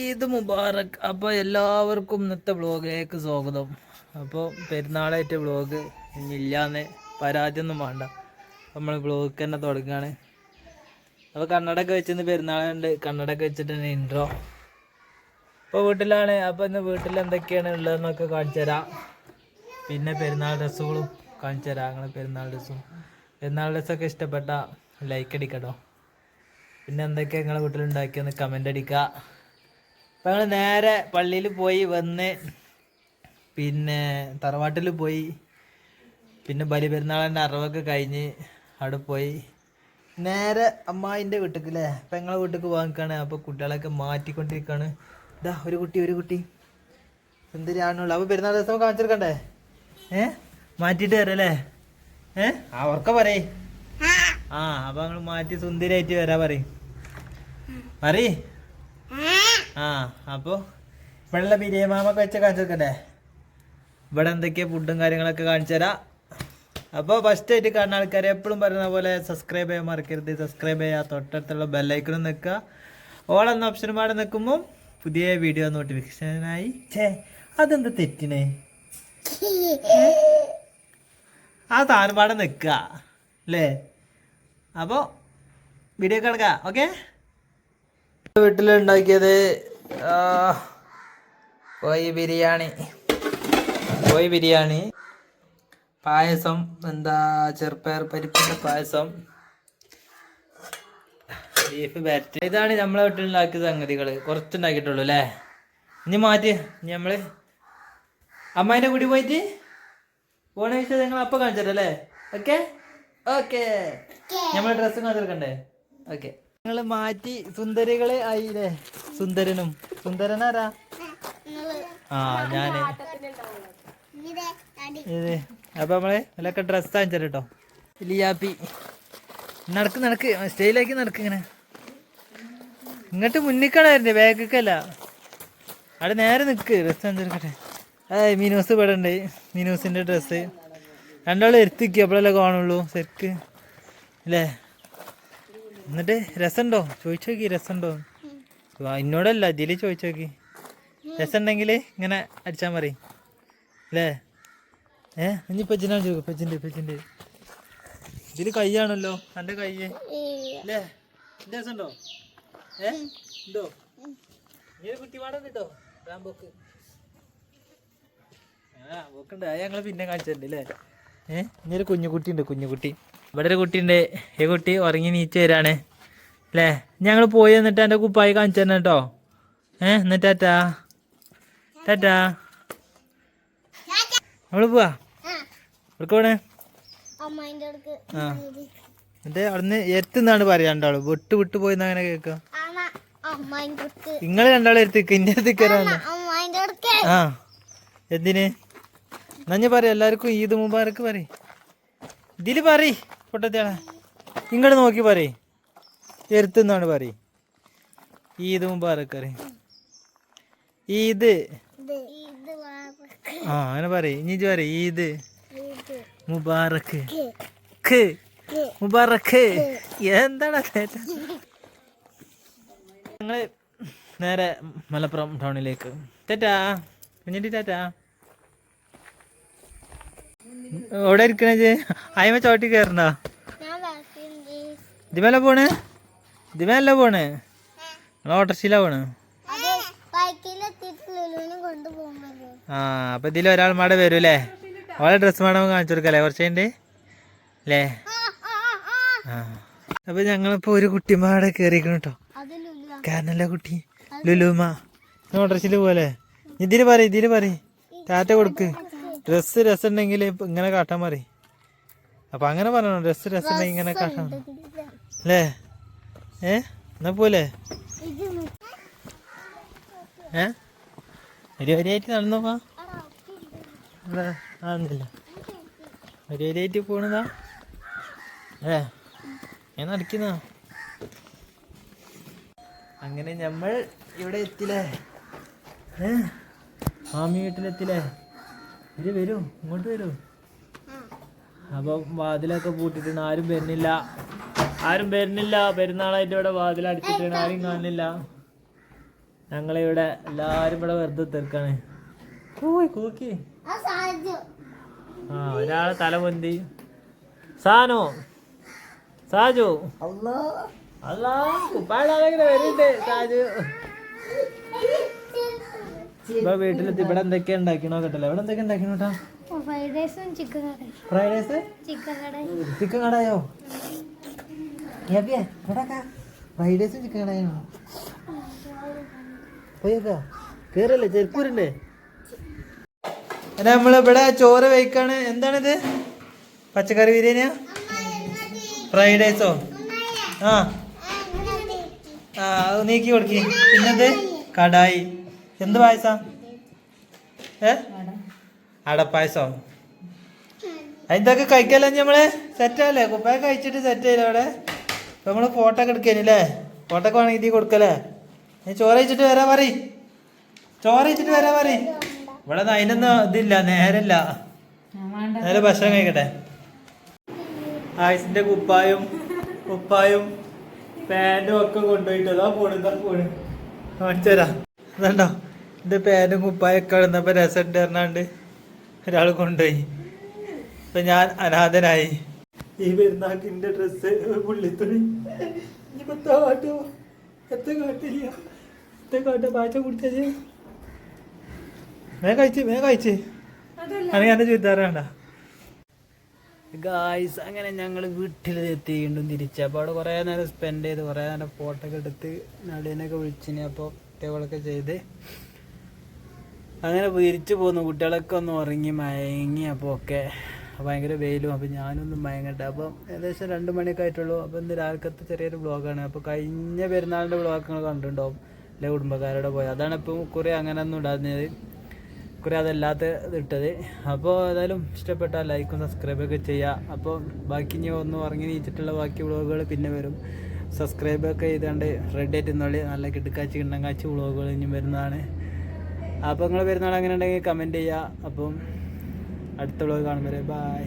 ഈദ് മുബാറക്. അപ്പോൾ എല്ലാവർക്കും ഇന്നത്തെ വ്ളോഗിലേക്ക് സ്വാഗതം. അപ്പോൾ പെരുന്നാളായിട്ട് വ്ളോഗ് ഇനിയില്ലാന്ന് പരാതിയൊന്നും വേണ്ട. നമ്മൾ വ്ളോഗ് തന്നെ തുടങ്ങുകയാണ് അപ്പോൾ കണ്ണടൊക്കെ വെച്ചിന്ന് പെരുന്നാളുണ്ട്. കണ്ണടൊക്കെ വെച്ചിട്ട് ഇൻട്രോ ഇപ്പോൾ വീട്ടിലാണ്. അപ്പോൾ ഇന്ന് വീട്ടിൽ എന്തൊക്കെയാണ് ഉള്ളതെന്നൊക്കെ കാണിച്ചു തരാം. പിന്നെ പെരുന്നാൾ ഡ്രസ്സുകളും കാണിച്ചു തരാം. അങ്ങനെ പെരുന്നാൾ ഡ്രസ്സും. പെരുന്നാൾ ഡ്രസ്സൊക്കെ ഇഷ്ടപ്പെട്ട ലൈക്ക് അടിക്കട്ടോ. പിന്നെ എന്തൊക്കെയാ നിങ്ങളെ വീട്ടിലുണ്ടാക്കിയെന്ന് കമന്റ് അടിക്കുക. അപ്പം നേരെ പള്ളിയിൽ പോയി വന്ന് പിന്നെ തറവാട്ടിൽ പോയി. പിന്നെ ബലി പെരുന്നാളിന്റെ അറവൊക്കെ കഴിഞ്ഞ് അവിടെ പോയി. നേരെ അമ്മായിന്റെ വീട്ടിലേക്ക് അല്ലേ അപ്പം ഞങ്ങളെ വീട്ടിലേക്ക് വാങ്ങിക്കാണ് അപ്പോൾ കുട്ടികളൊക്കെ മാറ്റിക്കൊണ്ടിരിക്കുകയാണ് ഇതാ ഒരു കുട്ടി ഒരു കുട്ടി. എന്തിനാണുള്ളൂ അപ്പോൾ പെരുന്നാൾ ദിവസം കാണിച്ചെടുക്കണ്ടേ ഏ? മാറ്റിയിട്ട് വരാം അല്ലേ ഏ? ആ ഉറക്ക പറയേ. ആ അപ്പൊ മാറ്റി സുന്ദരായിട്ട് വരാ പറയും. പറയ്. ആ അപ്പോ ഇവിടെ ബിരിയാണി മാമൊക്കെ വെച്ച കാണിച്ചെടുക്കണ്ടേ ഇവിടെ എന്തൊക്കെയാ ഫുഡും കാര്യങ്ങളൊക്കെ കാണിച്ചു അപ്പോൾ ഫസ്റ്റ് ആയിട്ട് കാണുന്ന ആൾക്കാരെ എപ്പോഴും പറയുന്ന പോലെ സബ്സ്ക്രൈബ് ചെയ്യാൻ മറക്കരുത്. സബ്സ്ക്രൈബ് ചെയ്യുക തൊട്ടടുത്തുള്ള ബെല്ലൈക്കണും നിൽക്കുക. ഓൾ എന്ന ഓപ്ഷൻ പാടെ നിൽക്കുമ്പോൾ പുതിയ വീഡിയോ നോട്ടിഫിക്കേഷനായി ചേ അതെന്താ തെറ്റിനേ? ആ താനുപാടെ പാടെ നിൽക്കുക അല്ലേ? അപ്പോൾ വീഡിയോ കിടക്കാം ഓക്കെ വീട്ടിലുണ്ടാക്കിയത് കോഴി ബിരിയാണി. കോഴി ബിരിയാണി പായസം എന്താ ചെറുപ്പയർ പരിപ്പിന്റെ പായസം ബീഫ് ബാറ്റ് ഇതാണ് നമ്മളെ വീട്ടിലുണ്ടാക്കിയ സംഗതികൾ കുറച്ചുണ്ടാക്കിയിട്ടുള്ളൂ അല്ലേ? ഇനി മാറ്റി ഇനി നമ്മൾ അമ്മായിന്റെ കൂടി പോയിട്ട് പോണ വിഷയം നിങ്ങൾ അപ്പം കാണിച്ചല്ലേ ഓക്കെ ഓക്കെ നമ്മളെ ഡ്രസ്സ് കാണിച്ചെടുക്കണ്ടേ ഓക്കെ നിങ്ങൾ മാറ്റി സുന്ദരികളെ ആയില്ലേ? സുന്ദരനും. സുന്ദരനാരാ? ആ ഞാൻ. അപ്പൊ നമ്മളെ നല്ലൊക്കെ ഡ്രസ് കാണിച്ചാൽ കേട്ടോ ലിയാപ്പി നടക്ക് നടക്ക്. സ്റ്റൈലാക്കി നടക്ക് ഇങ്ങനെ. ഇങ്ങോട്ട് മുന്നിക്കണായിരുന്നു ബാഗൊക്കെയല്ല അവിടെ നേരെ നിൽക്ക് ഡ്രസ്സ് അഞ്ചെടുക്കട്ടെ ഏയ് മിനൂസ് ഇവിടെ ഉണ്ട്. മീനൂസിന്റെ ഡ്രസ്സ് രണ്ടാളും എത്തിക്കും അപ്പോഴല്ലേ കാണുള്ളൂ. ശരിക്ക്. അല്ലേ? എന്നിട്ട് രസമുണ്ടോ ചോദിച്ചു നോക്കി രസമുണ്ടോ എന്നോടല്ല ഇതിൽ ചോദിച്ചു നോക്കി. രസമുണ്ടെങ്കിൽ ഇങ്ങനെ അടിച്ചാൽ മതി. അല്ലേ ഏ ഇനി പെച്ചിനാണ് ചോദിക്കും പെച്ചിന്റെ പെച്ചിന്റെ ഇതിൽ കൈയാണല്ലോ എന്റെ കൈ അല്ലേ രസമുണ്ടോ ഏ ഉണ്ടോ ഒരു കുട്ടി പാടുണ്ട് കേട്ടോ റാംബോക്ക് ആ ബോക്കുണ്ട് അത് ഞങ്ങൾ പിന്നെ കാണിച്ചിട്ടുണ്ട് അല്ലേ ഏ ഇനി ഒരു കുഞ്ഞുകുട്ടി ഉണ്ട് കുഞ്ഞുകുട്ടി. ഇവിടെ ഒരു കുട്ടിയുണ്ട്. ഈ കുട്ടി ഉറങ്ങി നീച്ച് വരാണ്. അല്ലേ? ഞങ്ങൾ പോയി എന്നിട്ട് എന്റെ കുപ്പായി കാണിച്ചു തന്നെ കേട്ടോ. ഏ എന്നിട്ട് ടാറ്റാ? ടാറ്റാ? നമ്മൾ പോവാ? അടുക്ക് ആ. എന്നിട്ട് അവിടുന്ന് എത്തുന്നാണ് പറയാ രണ്ടാളും വിട്ട് വിട്ട് പോയിന്ന് അങ്ങനെ കേൾക്കാം? നിങ്ങൾ നിങ്ങൾ രണ്ടാളും എടുത്തേക്ക് ഇന്റെ അടുത്തേക്ക് അടുക്ക് ആ. എന്തിന്? നഞ്ഞ പറയാം എല്ലാവർക്കും ഈദ് മുബാറക്ക് പറയും. ഇതിൽ പറ പൊട്ടത്തിയാളെ ഇങ്ങോട്ട് നോക്കി പറയേ. എരുത്തുന്നാണ് പറയേ. ഈദ് മുബാറക്ക് പറ ഈദ്. ആ അങ്ങനെ പറയേ. ഇനി പറയേ. പറ ഈദ് മുബാറക്ക്. മുബാറക്ക് എന്താണ് ഞങ്ങൾ നേരെ മലപ്പുറം ടൗണിലേക്ക്. ടാറ്റാ. കുഞ്ഞിട്ടി ടാറ്റാ. എവിടെ ഇരിക്കണേ അയമ ചോട്ടി കയറണ്ട ഞാൻ ബാക്കിയുണ്ട്. ഇതിമേല പോണ്? ഇതിമേല പോണ്? നിങ്ങൾ ഓട്ടർഷീല പോണ്? ആ അപ്പൊ ഇതിൽ ഒരാൾ മാടെ വരും അല്ലേ ഓളെ ഡ്രസ്സ് മാഡം കാണിച്ചു കൊടുക്കല്ലേ കുറച്ച് കഴിഞ്ഞ് അല്ലേ ആ അപ്പൊ ഞങ്ങളിപ്പോ ഒരു കുട്ടിമാടെ കേറിയിരിക്കണം കേട്ടോ കാരണല്ലേ ലുലു കാരണല്ല കുട്ടി? ലുലുമ ഓട്ടർച്ചിൽ പോലെ ഇതിൽ പറ ഇതിൽ പറ ടാറ്റ കൊടുക്ക്. ഡ്രസ്സ് രസമുണ്ടെങ്കിൽ ഇങ്ങനെ കാട്ടാൻ മതി അപ്പൊ അങ്ങനെ പറയണോ. ഡ്രസ് രസമുണ്ടെങ്കിൽ ഇങ്ങനെ കാട്ടാൻ അല്ലേ ഏ? എന്നാ പോലെ ഏ? ഒരു വരിയായിട്ട് നടന്നു പോവാ എടാ, ഇവിടെ ആണെന്നില്ല ഒരു വരിയായിട്ട് പോണതാ ഏ ഞാൻ നടക്കുന്ന? അങ്ങനെ നമ്മൾ ഇവിടെ എത്തില്ലേ? ഏ? മാമി വീട്ടിലെത്തില്ലേ? ഇത് വരൂ ഇങ്ങോട്ട് വരൂ. അപ്പൊ വാതിലൊക്കെ പൂട്ടിട്ടാണ് ആരും വരുന്നില്ല. ആരും വരുന്നില്ല പെരുന്നാളായിട്ട് ഇവിടെ വാതിലടിച്ചിട്ടാണ് ആരും കാണുന്നില്ല. ഞങ്ങളിവിടെ എല്ലാരും ഇവിടെ വെറുതെ തീർക്കാണ് കൂയി കൂക്കി ആ ഒരാളെ തല പൊന്തി. സാനു സാജു. അല്ല കുപ്പാടാതെങ്ങനെ വരുന്നുണ്ട് സാജു. ഇപ്പൊ വീട്ടിലെത്തി. ഇവിടെ എന്തൊക്കെയാ ഉണ്ടാക്കണോ കേട്ടല്ലോ ഇവിടെ എന്തൊക്കെ ഉണ്ടാക്കണോ കേട്ടോ ഫ്രൈഡ് റൈസും chicken fried rice chicken chicken കടായോ? Fried റൈസും ചിക്കൻ കടായോ പോയേക്കാ കേറല്ലേ ചെരുപ്പൂരുണ്ടേ നമ്മളിവിടെ ചോറ് വയ്ക്കാണ്. എന്താണിത്? പച്ചക്കറി ബിരിയാണിയാ? ഫ്രൈഡ് റൈസോ ആ ആ നീക്കി കൊടുക്കി. പിന്നെന്ത്? കടായി. എന്ത് പായസം? ഏ? അടപ്പായസോ? അതിന്തൊക്കെ കഴിക്കല്ലേ നമ്മൾ? സെറ്റല്ലേ കുപ്പായ കഴിച്ചിട്ട് സെറ്റ് ചെയ്യില്ല അവിടെ? ഇപ്പൊ നമ്മൾ ഫോട്ടോ ഒക്കെ എടുക്കേനല്ലേ ഫോട്ടോ ഒക്കെ വേണമെങ്കിൽ കൊടുക്കല്ലേ? നീ ചോറ് കഴിച്ചിട്ട് വരാ പറ ചോറ് കഴിച്ചിട്ട് വരാ പറ ഇവിടെ അതിനൊന്നും ഇതില്ല നേരല്ല നേരെ ഭക്ഷണം കഴിക്കട്ടെ. ആയിസിന്റെ കുപ്പായും കുപ്പായും പാന്റും ഒക്കെ കൊണ്ടുപോയിട്ട് അതാ പോണ് ഇതാ അതുണ്ടോ എന്റെ പേനും കുപ്പായും ഒക്കെ ഇടുന്നപ്പോ രസം പറഞ്ഞാണ്ട് ഒരാൾ കൊണ്ടുപോയി. അപ്പൊ ഞാൻ അനാഥനായി. ഈ പെരുന്നാൾക്ക് ഡ്രസ് ഡ്രസ്സ് പുള്ളിത്തുണി ഇനിയിപ്പോ എത്താ കാട്ടോ എത്ത കാട്ടില്ല? എത്ത കാട്ട പാച്ച കുടിച്ചത്? മേ കഴിച്ച് മേ കഴിച്ച്. അല്ലെങ്കിൽ എന്റെ ചുരിദാർ വേണ്ട. ഗായ്സ് അങ്ങനെ ഞങ്ങൾ വീട്ടിൽ എത്തി വീണ്ടും തിരിച്ചു. അപ്പോൾ അവിടെ കുറേ നേരം സ്പെൻഡ് ചെയ്ത് കുറേ നേരം ഫോട്ടോ ഒക്കെ എടുത്ത് നടുവിനൊക്കെ വിളിച്ചിന് അപ്പോൾ കുട്ടികളൊക്കെ ചെയ്ത്. അങ്ങനെ തിരിച്ചു പോന്നു. കുട്ടികളൊക്കെ ഒന്ന് ഉറങ്ങി മയങ്ങി. അപ്പോൾ ഒക്കെ ഭയങ്കര വെയിലും. അപ്പോൾ ഞാനൊന്നും മയങ്ങട്ടെ. അപ്പം ഏകദേശം രണ്ട് മണിയൊക്കെ ആയിട്ടുള്ളൂ. അപ്പോൾ ഇന്ന് രാവിലത്തെ ചെറിയൊരു ബ്ലോഗാണ് അപ്പോൾ കഴിഞ്ഞ പെരുന്നാളിന്റെ ബ്ലോഗൊക്കെ കണ്ടിട്ടുണ്ടാവും. അല്ലെ കുടുംബക്കാരോടെ പോയത് അതാണ് ഇപ്പം കുറേ അങ്ങനെ ഒന്നും ഉണ്ടാകുന്നത് കുറേ അതല്ലാത്ത ഇട്ടത്. അപ്പോൾ ഏതായാലും ഇഷ്ടപ്പെട്ടാൽ ലൈക്കും സബ്സ്ക്രൈബൊക്കെ ചെയ്യുക. അപ്പോൾ ബാക്കി ഇനി ഒന്ന് ഉറങ്ങി നീച്ചിട്ടുള്ള ബാക്കി വ്ളോഗുകൾ പിന്നെ വരും. സബ്സ്ക്രൈബൊക്കെ ചെയ്താണ്ട് റെഡി ആയിട്ട് ഇന്നോളി. നല്ല കിടക്കാച്ചി കിണ്ണങ്കാച്ചി വ്ളോഗുകൾ ഇനി വരുന്നതാണ്. അപ്പോൾ നിങ്ങൾ പെരുന്നാൾ അങ്ങനെ ഉണ്ടെങ്കിൽ കമന്റ് ചെയ്യുക. അപ്പം അടുത്ത കാണുമ്പോൾ ബൈ